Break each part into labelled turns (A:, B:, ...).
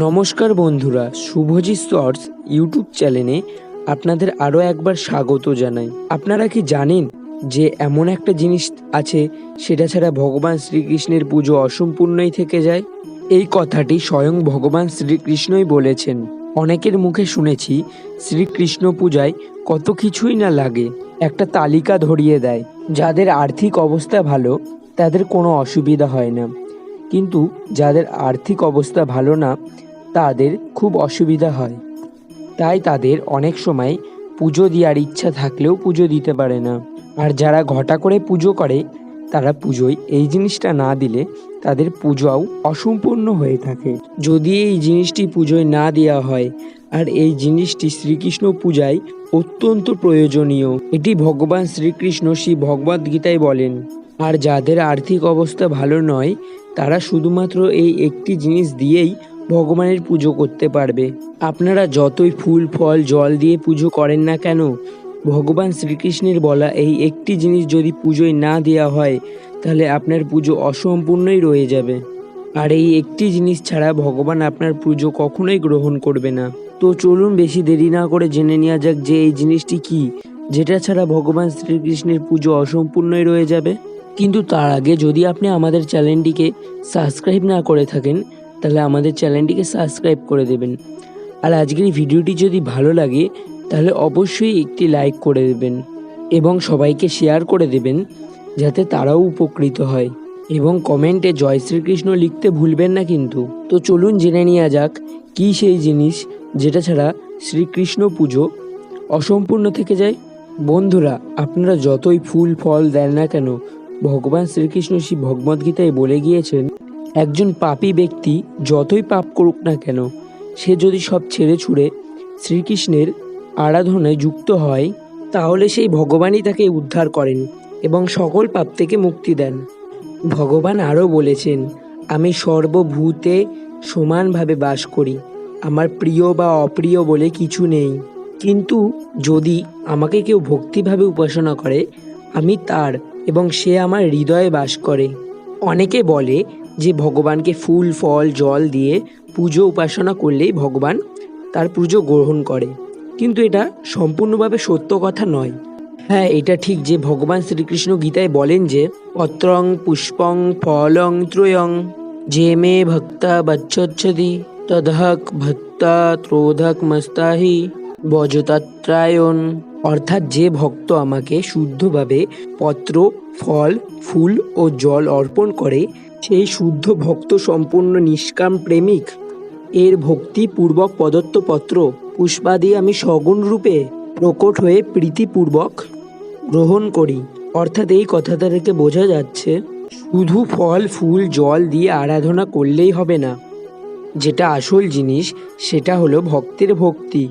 A: নমস্কার বন্ধুরা, শুভজি shorts YouTube চ্যানেলে আপনাদের আরও একবার স্বাগত জানাই। আপনারা কি জানেন যে এমন একটা জিনিস আছে, সেটা ছাড়া ভগবান শ্রীকৃষ্ণের পুজো অসম্পূর্ণই থেকে যায়? এই কথাটি স্বয়ং ভগবান শ্রীকৃষ্ণই বলেছেন। অনেকের মুখে শুনেছি শ্রীকৃষ্ণ পূজায় কত কিছুই না লাগে, একটা তালিকা ধরিয়ে দেয়। যাদের আর্থিক অবস্থা ভালো, তাদের কোনো অসুবিধা হয় না। কিন্তু যাদের আর্থিক অবস্থা ভালো না তাদের খুব অসুবিধা হয়। তাই তাদের অনেক সময় পুজো দেওয়ার ইচ্ছা থাকলেও পুজো দিতে পারে না। আর যারা ঘটা করে পুজো করে, তারা পুজোয় এই জিনিসটা না দিলে তাদের পূজাও অসম্পূর্ণ হয়ে থাকে। যদি এই জিনিসটি পুজোয় না দেওয়া হয়, আর এই জিনিসটি শ্রীকৃষ্ণ পূজায় অত্যন্ত প্রয়োজনীয়। এটি ভগবান শ্রীকৃষ্ণ শ্রী ভগবদ্ গীতায় বলেন, আর যাদের আর্থিক অবস্থা ভালো নয়, তারা শুধুমাত্র এই একটি জিনিস দিয়েই ভগবানের পুজো করতে পারবে। আপনারা যতই ফুল, ফল, জল দিয়ে পুজো করেন না কেন, ভগবান শ্রীকৃষ্ণের বলা এই একটি জিনিস যদি পুজোয় না দেওয়া হয়, তাহলে আপনার পুজো অসম্পূর্ণই রয়ে যাবে। আর এই একটি জিনিস ছাড়া ভগবান আপনার পুজো কখনোই গ্রহণ করবে না। তো চলুন বেশি দেরি না করে জেনে নেওয়া যাক যে এই জিনিসটি কি, যেটা ছাড়া ভগবান শ্রীকৃষ্ণের পুজো অসম্পূর্ণই রয়ে যাবে। কিন্তু তার আগে যদি আপনি আমাদের চ্যানেলটিকে সাবস্ক্রাইব না করে থাকেন তাহলে আমাদের চ্যানেলটিকে সাবস্ক্রাইব করে দেবেন। আর আজকের ভিডিওটি যদি ভালো লাগে, তাহলে অবশ্যই একটি লাইক করে দেবেন এবং সবাইকে শেয়ার করে দেবেন, যাতে তারাও উপকৃত হয়। এবং কমেন্টে জয় শ্রীকৃষ্ণ লিখতে ভুলবেন না কিন্তু। তো চলুন জেনে নেওয়া যাক, কী সেই জিনিস যেটা ছাড়া শ্রীকৃষ্ণ পুজো অসম্পূর্ণ থেকে যায়? বন্ধুরা, আপনারা যতই ফুল, ফল দেন না কেন, ভগবান শ্রীকৃষ্ণ শ্রী ভগবদ্গীতায় বলে গিয়েছেন একজন পাপী ব্যক্তি যতই পাপ করুক না কেন, সে যদি সব ছেড়ে ছুড়ে শ্রীকৃষ্ণের আরাধনায় যুক্ত হয়, তাহলে সেই ভগবানই তাকে উদ্ধার করেন এবং সকল পাপ থেকে মুক্তি দেন। ভগবান আরও বলেছেন, আমি সর্বভূতে সমানভাবে বাস করি। আমার প্রিয় বা অপ্রিয় বলে কিছু নেই। কিন্তু যদি আমাকে কেউ ভক্তিভাবে উপাসনা করে, আমি তার এবং সে আমার হৃদয়ে বাস করে। অনেকে বলে যে ভগবানকে ফুল, ফল, জল দিয়ে পুজো, উপাসনা করলেই ভগবান তার পুজো গ্রহণ করে। কিন্তু এটা সম্পূর্ণভাবে সত্য কথা নয়। হ্যাঁ এটা ঠিক যে ভগবান শ্রীকৃষ্ণ গীতায় বলেন যে পত্রং পুষ্পং ফলং ত্রয়ং, যে মে ভক্তা বচ্ছদি তদহক ভক্তা ত্রোধক মস্তাহি বজতাত্রায়ণ অর্থাৎ যে ভক্ত আমাকে শুদ্ধভাবে পত্র, ফল, ফুল ও জল অর্পণ করে সেই শুদ্ধ ভক্ত সম্পূর্ণ নিষ্কাম প্রেমিক। এর ভক্তিপূর্বক প্রদত্ত পত্র পুষ্পাদি আমি সগুণ রূপে প্রকট হয়ে প্রীতিপূর্বক গ্রহণ করি। অর্থাৎ এই কথাটা থেকে বোঝা যাচ্ছে, শুধু ফল, ফুল, জল দিয়ে আরাধনা করলেই হবে না। যেটা আসল জিনিস, সেটা হলো ভক্তের ভক্তি।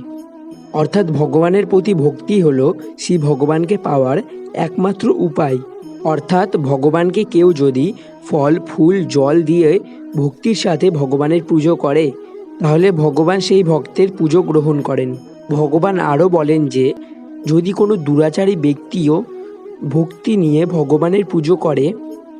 A: অর্থাৎ ভগবানের প্রতি ভক্তি হলো সেই ভগবানকে পাওয়ার একমাত্র উপায়। অর্থাৎ ভগবানকে কেউ যদি ফল, ফুল, জল দিয়ে ভক্তির সাথে ভগবানের পুজো করে। তাহলে ভগবান সেই ভক্তের পুজো গ্রহণ করেন। ভগবান আরও বলেন যে, যদি কোনো দুরাচারী ব্যক্তিও ভক্তি নিয়ে ভগবানের পুজো করে,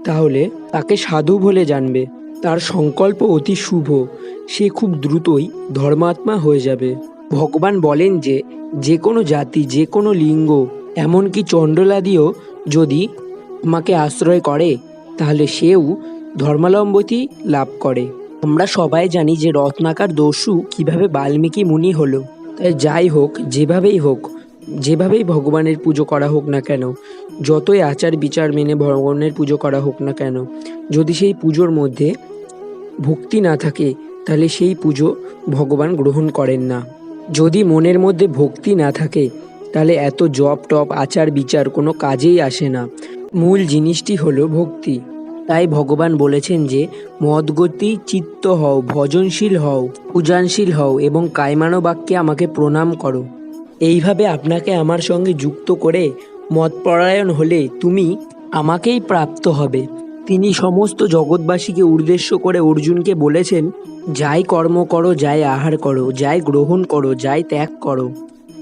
A: তাহলে তাকে সাধু বলে জানবে। তার সংকল্প অতি শুভ। সে খুব দ্রুতই ধর্মাত্মা হয়ে যাবে। ভগবান বলেন যে যে কোনো জাতি, যে কোনো লিঙ্গ, এমনকি চণ্ডলাদিও যদি আমাকে আশ্রয় করে তাহলে সেও ধর্মালম্বতী লাভ করে। আমরা সবাই জানি যে রত্নাকার দস্যু কীভাবে বাল্মীকি মুনি হলো। তাই যাই হোক, যেভাবেই হোক, যেভাবেই ভগবানের পুজো করা হোক না কেন, যতই আচার বিচার মেনে ভগবানের পুজো করা হোক না কেন, যদি সেই পুজোর মধ্যে ভক্তি না থাকে, তাহলে সেই পুজো ভগবান গ্রহণ করেন না। যদি মনের মধ্যে ভক্তি না থাকে, তাহলে এত জপ টপ আচার বিচার কোনো কাজেই আসে না। মূল জিনিসটি হলো ভক্তি। তাই ভগবান বলেছেন যে, মদগতি চিত্ত হও, ভজনশীল হও, পূজানশীল হও এবং কায়মানো বাক্যে আমাকে প্রণাম করো। এইভাবে আপনাকে আমার সঙ্গে যুক্ত করে মতপরায়ণ হলে তুমি আমাকেই প্রাপ্ত হবে। তিনি সমস্ত জগৎবাসীকে উদ্দেশ্য করে অর্জুনকে বলেছেন, যাই কর্ম করো, যাই আহার করো, যাই গ্রহণ করো, যাই ত্যাগ করো।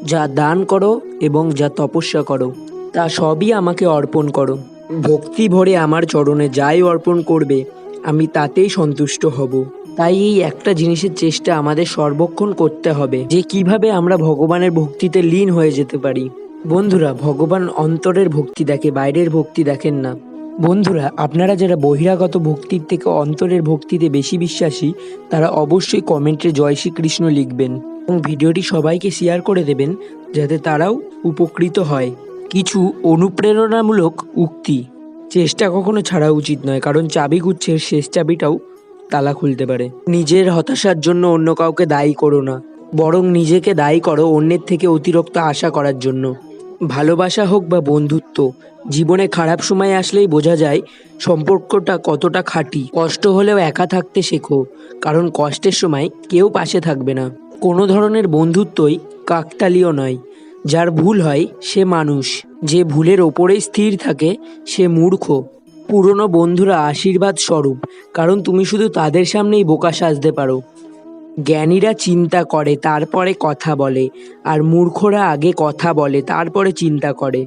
A: যা দান করো এবং যা তপস্যা করো। তা সবই আমাকে অর্পণ করো। ভক্তি ভরে আমার চরণে যাই অর্পণ করবে, আমি তাতেই সন্তুষ্ট হব। তাই এই একটা জিনিসের চেষ্টা আমাদের সর্বক্ষণ করতে হবে, যে কীভাবে আমরা ভগবানের ভক্তিতে লীন হয়ে যেতে পারি। বন্ধুরা, ভগবান অন্তরের ভক্তি দেখে, বাইরের ভক্তি দেখেন না। বন্ধুরা, আপনারা যারা বহিরাগত ভক্তির থেকে অন্তরের ভক্তিতে বেশি বিশ্বাসী, তারা অবশ্যই কমেন্টে জয় শ্রীকৃষ্ণ লিখবেন এবং ভিডিওটি সবাইকে শেয়ার করে দেবেন, যাতে তারাও উপকৃত হয়। কিছু অনুপ্রেরণামূলক উক্তি। চেষ্টা কখনো ছাড়া উচিত নয়, কারণ চাবি গুচ্ছের শেষ চাবিটাও তালা খুলতে পারে। নিজের হতাশার জন্য অন্য কাউকে দায়ী করো না, বরং নিজেকে দায়ী করো অন্যের থেকে অতিরিক্ত আশা করার জন্য। ভালোবাসা হোক বা বন্ধুত্ব, জীবনে খারাপ সময় আসলেই বোঝা যায় সম্পর্কটা কতটা খাঁটি। কষ্ট হলেও একা থাকতে শেখো, কারণ কষ্টের সময় কেউ পাশে থাকবে না। কোনো ধরনের বন্ধুত্বই কাকতালীয় নয়। যার ভুল হয় সে মানুষ। যে ভুলের ওপরেই স্থির থাকে, সে মূর্খ। পুরনো বন্ধুরা আশীর্বাদ স্বরূপ, কারণ তুমি শুধু তাদের সামনেই বোকা সাজতে পারো। জ্ঞানীরা চিন্তা করে, তারপরে কথা বলে, আর মূর্খরা আগে কথা বলে, তারপরে চিন্তা করে।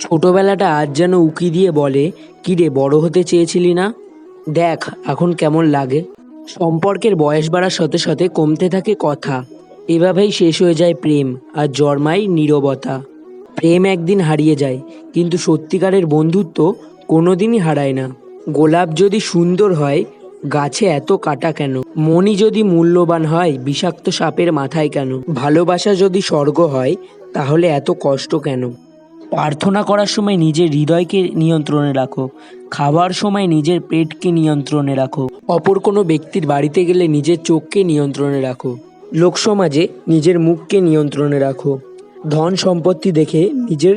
A: ছোটবেলাটা আজ যেন উকি দিয়ে বলে, কিরে, বড় হতে চেয়েছিলি না? দেখ, এখন কেমন লাগে? সম্পর্কের বয়স বাড়ার সাথে সাথে কমতে থাকে কথা। এভাবেই শেষ হয়ে যায় প্রেম আর জন্মায় নীরবতা। প্রেম একদিন হারিয়ে যায়, কিন্তু সত্যিকারের বন্ধুত্ব কোনোদিনই হারায় না। গোলাপ যদি সুন্দর হয়, গাছে এত কাটা কেন? মনি যদি মূল্যবান হয়, বিষাক্ত সাপের মাথায় কেন? ভালোবাসা যদি স্বর্গ হয়, তাহলে এত কষ্ট কেন? প্রার্থনা করার সময় নিজের হৃদয়কে নিয়ন্ত্রণে রাখো। খাওয়ার সময় নিজের পেটকে নিয়ন্ত্রণে রাখো। অপর কোনো ব্যক্তির বাড়িতে গেলে নিজের চোখকে নিয়ন্ত্রণে রাখো। লোকসমাজে নিজের মুখকে নিয়ন্ত্রণে রাখো। ধন সম্পত্তি দেখে নিজের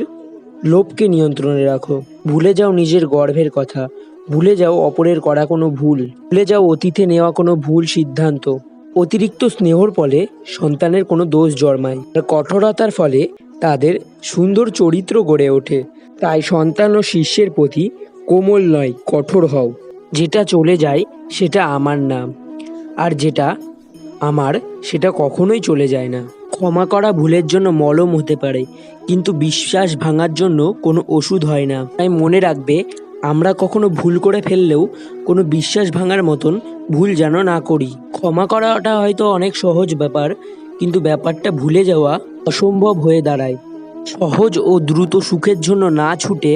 A: লোভকে নিয়ন্ত্রণে রাখো। ভুলে যাও নিজের গর্ভের কথা। ভুলে যাও অপরের করা কোনো ভুল। ভুলে যাও অতীতে নেওয়া কোনো ভুল সিদ্ধান্ত। অতিরিক্ত স্নেহর ফলে সন্তানের কোনো দোষ জন্মায়। আর কঠোরতার ফলে তাদের সুন্দর চরিত্র গড়ে ওঠে। তাই সন্তান ও শিষ্যের প্রতি কোমল নয়, কঠোর হও। যেটা চলে যায়, সেটা আমার নাম। আর যেটা আমার সেটা কখনোই চলে যায় না। ক্ষমা করা ভুলের জন্য মলম হতে পারে, কিন্তু বিশ্বাস ভাঙার জন্য কোনো ওষুধ হয় না। তাই মনে রাখবে, আমরা কখনো ভুল করে ফেললেও কোনো বিশ্বাস ভাঙার মতন ভুল যেন না করি। ক্ষমা করাটা হয়তো অনেক সহজ ব্যাপার, কিন্তু ব্যাপারটা ভুলে যাওয়া অসম্ভব হয়ে দাঁড়ায়। সহজ ও দ্রুত সুখের জন্য না ছুটে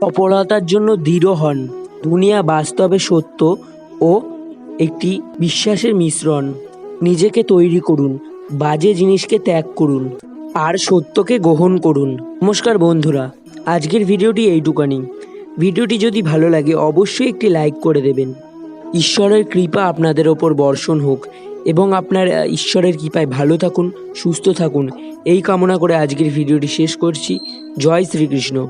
A: সফলতার জন্য দৃঢ় হন। দুনিয়া বাস্তবে সত্য ও একটি বিশ্বাসের মিশ্রণ। নিজেকে তৈরি করুন, বাজে জিনিসকে ত্যাগ করুন, আর সত্যকে গ্রহণ করুন। নমস্কার বন্ধুরা, আজকের ভিডিওটি এইটুকানি। ভিডিওটি যদি ভালো লাগে, অবশ্যই একটি লাইক করে দেবেন। ঈশ্বরের কৃপা আপনাদের ওপর বর্ষণ হোক এবং আপনার ঈশ্বরের কৃপায় ভালো থাকুন, সুস্থ থাকুন। এই কামনা করে আজকের ভিডিওটি শেষ করছি। জয় শ্রীকৃষ্ণ।